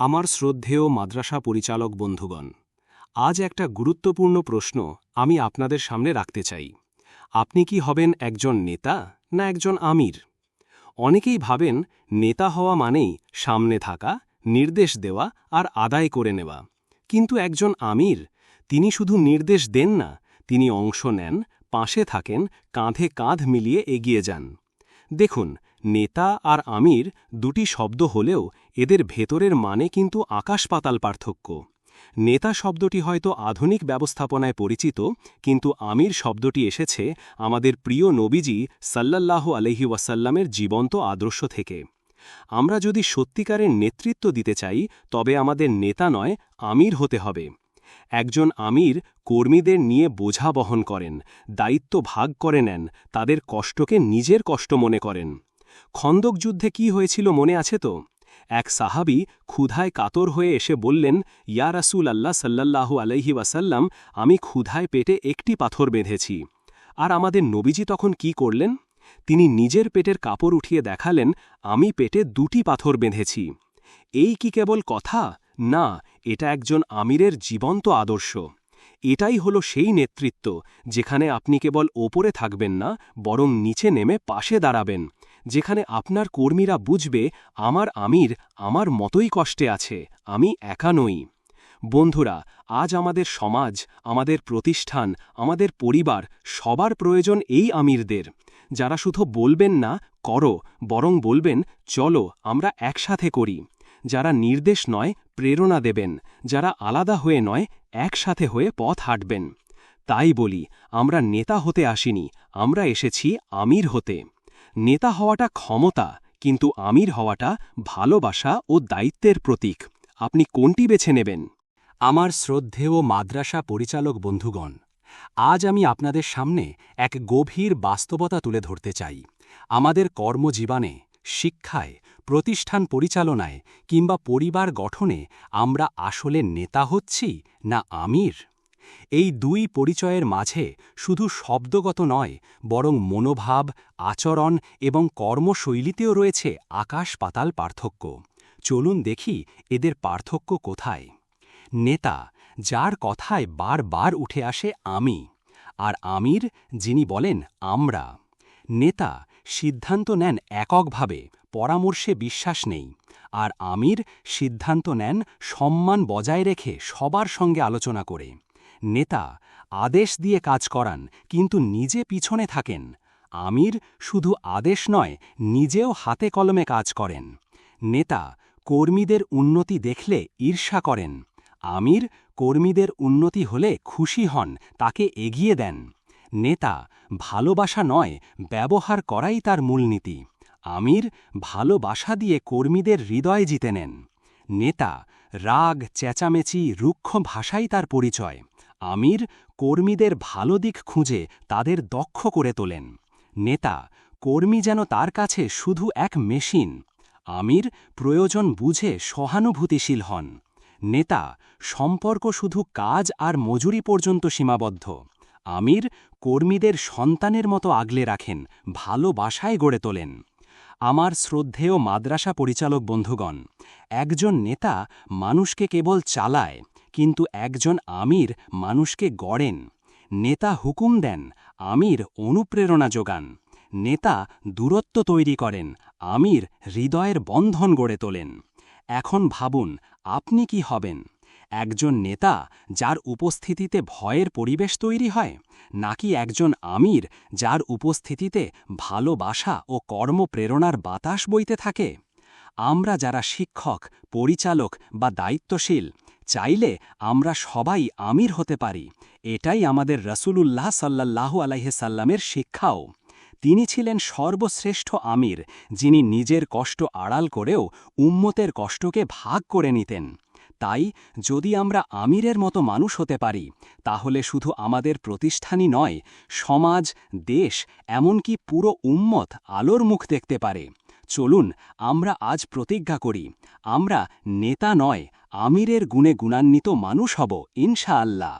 আমার শ্রদ্ধেয় মাদ্রাসা পরিচালক বন্ধুগণ, আজ একটা গুরুত্বপূর্ণ প্রশ্ন আমি আপনাদের সামনে রাখতে চাই। আপনি কি হবেন একজন নেতা না একজন আমির? অনেকেই ভাবেন নেতা হওয়া মানেই সামনে থাকা, নির্দেশ দেওয়া আর আদায় করে নেওয়া। কিন্তু একজন আমির, তিনি শুধু নির্দেশ দেন না, তিনি অংশ নেন, পাশে থাকেন, কাঁধে কাঁধ মিলিয়ে এগিয়ে যান। দেখুন নেতা আর আমির দুটি শব্দ হলেও এদের ভেতরের মানে কিন্তু আকাশ পাতাল পার্থক্য। নেতা শব্দটি হয়তো আধুনিক ব্যবস্থাপনায় পরিচিত, কিন্তু আমির শব্দটি এসেছে আমাদের প্রিয় নবীজি সাল্লাল্লাহ আলহি ওয়াসাল্লামের জীবন্ত আদর্শ থেকে। আমরা যদি সত্যিকারের নেতৃত্ব দিতে চাই, তবে আমাদের নেতা নয়, আমির হতে হবে। একজন আমির কর্মীদের নিয়ে বোঝা বহন করেন, দায়িত্ব ভাগ করে নেন, তাদের কষ্টকে নিজের কষ্ট মনে করেন। খন্দক যুদ্ধে কি হয়েছিল মনে আছে তো? এক সাহাবি ক্ষুধায় কাতর হয়ে এসে বললেন, ইয়া রাসুল আল্লাহ সাল্লাল্লাহু আলহি ওয়াসাল্লাম, আমি ক্ষুধায় পেটে একটি পাথর বেঁধেছি। আর আমাদের নবীজি তখন কি করলেন? তিনি নিজের পেটের কাপড় উঠিয়ে দেখালেন, আমি পেটে দুটি পাথর বেঁধেছি। এই কি কেবল কথা? না, এটা একজন আমিরের জীবন্ত আদর্শ। এটাই হলো সেই নেতৃত্ব, যেখানে আপনি কেবল ওপরে থাকবেন না, বরং নিচে নেমে পাশে দাঁড়াবেন। যেখানে আপনার কর্মীরা বুঝবে, আমার আমির আমার মতোই কষ্টে আছে, আমি একা নই। বন্ধুরা, আজ আমাদের সমাজ, আমাদের প্রতিষ্ঠান, আমাদের পরিবার, সবার প্রয়োজন এই আমিরদের। যারা শুধু বলবেন না, করো, বরং বলবেন, চলো, আমরা একসাথে করি। যারা নির্দেশ নয়, প্রেরণা দেবেন। যারা আলাদা হয়ে নয়, একসাথে হয়ে পথ হাঁটবেন। তাই বলি, আমরা নেতা হতে আসিনি, আমরা এসেছি আমির হতে। নেতা হওয়াটা ক্ষমতা, কিন্তু আমির হওয়াটা ভালোবাসা ও দায়িত্বের প্রতীক। আপনি কোনটি বেছে নেবেন? আমার শ্রদ্ধেয় মাদ্রাসা পরিচালক বন্ধুগণ, আজ আমি আপনাদের সামনে এক গভীর বাস্তবতা তুলে ধরতে চাই। আমাদের কর্মজীবনে, শিক্ষায়, প্রতিষ্ঠান পরিচালনায় কিংবা পরিবার গঠনে আমরা আসলে নেতা হচ্ছি না আমির? এই দুই পরিচয়ের মাঝে শুধু শব্দগত নয়, বরং মনোভাব, আচরণ এবং কর্মশৈলীতেও রয়েছে আকাশ পাতাল পার্থক্য। চলুন দেখি এদের পার্থক্য কোথায়। নেতা, যার কথায় বারবার উঠে আসে আমি, আর আমির, যিনি বলেন আমরা। নেতা, সিদ্ধান্ত নেন এককভাবে, পরামর্শে বিশ্বাস নেই, আর আমির, সিদ্ধান্ত নেন সম্মান বজায় রেখে সবার সঙ্গে আলোচনা করে। নেতা আদেশ দিয়ে কাজ করান, কিন্তু নিজে পিছনে থাকেন। আমির শুধু আদেশ নয়, নিজেও হাতে কলমে কাজ করেন। নেতা কর্মীদের উন্নতি দেখলে ঈর্ষা করেন। আমির কর্মীদের উন্নতি হলে খুশি হন, তাকে এগিয়ে দেন। নেতা ভালোবাসা নয়, ব্যবহার করাই তার মূলনীতি। আমির ভালোবাসা দিয়ে কর্মীদের হৃদয় জিতে নেন। নেতা রাগ, চেঁচামেচি, রুক্ষ ভাষাই তার পরিচয়। আমির কর্মীদের ভালো দিক খুঁজে তাদের দক্ষ করে তোলেন। নেতা, কর্মী যেন তার কাছে শুধু এক মেশিন। আমির প্রয়োজন বুঝে সহানুভূতিশীল হন। নেতা, সম্পর্ক শুধু কাজ আর মজুরি পর্যন্ত সীমাবদ্ধ। আমির কর্মীদের সন্তানের মতো আগলে রাখেন ভালোবাসায় গড়ে তোলেন। আমার শ্রদ্ধেয় মাদ্রাসা পরিচালক বন্ধুগণ, একজন নেতা মানুষকে কেবল চালায় কিন্তু একজন আমির মানুষকে গড়েন। নেতা হুকুম দেন, আমির অনুপ্রেরণা যোগান। নেতা দূরত্ব তৈরি করেন, আমির হৃদয়ের বন্ধন গড়ে তোলেন। এখন ভাবুন, আপনি কি হবেন? একজন নেতা যার উপস্থিতিতে ভয়ের পরিবেশ তৈরি হয়, নাকি একজন আমির যার উপস্থিতিতে ভালোবাসা ও কর্মপ্রেরণার বাতাস বইতে থাকে? আমরা যারা শিক্ষক, পরিচালক বা দায়িত্বশীল চাইলে আমরা সবাই আমির হতে পারি। এটাই আমাদের রসুলুল্লাহ সাল্লাল্লাহু আলাইসাল্লামের শিক্ষাও। তিনি ছিলেন সর্বশ্রেষ্ঠ আমির, যিনি নিজের কষ্ট আড়াল করেও উম্মতের কষ্টকে ভাগ করে নিতেন। তাই যদি আমরা আমিরের মতো মানুষ হতে পারি, তাহলে শুধু আমাদের প্রতিষ্ঠানই নয়, সমাজ, দেশ, এমনকি পুরো উম্মত আলোর মুখ দেখতে পারে। চলুন আমরা আজ প্রতিজ্ঞা করি আমরা নেতা নয় আমিরের গুণে গুণান্বিত মানুষ হব ইনশাআল্লাহ।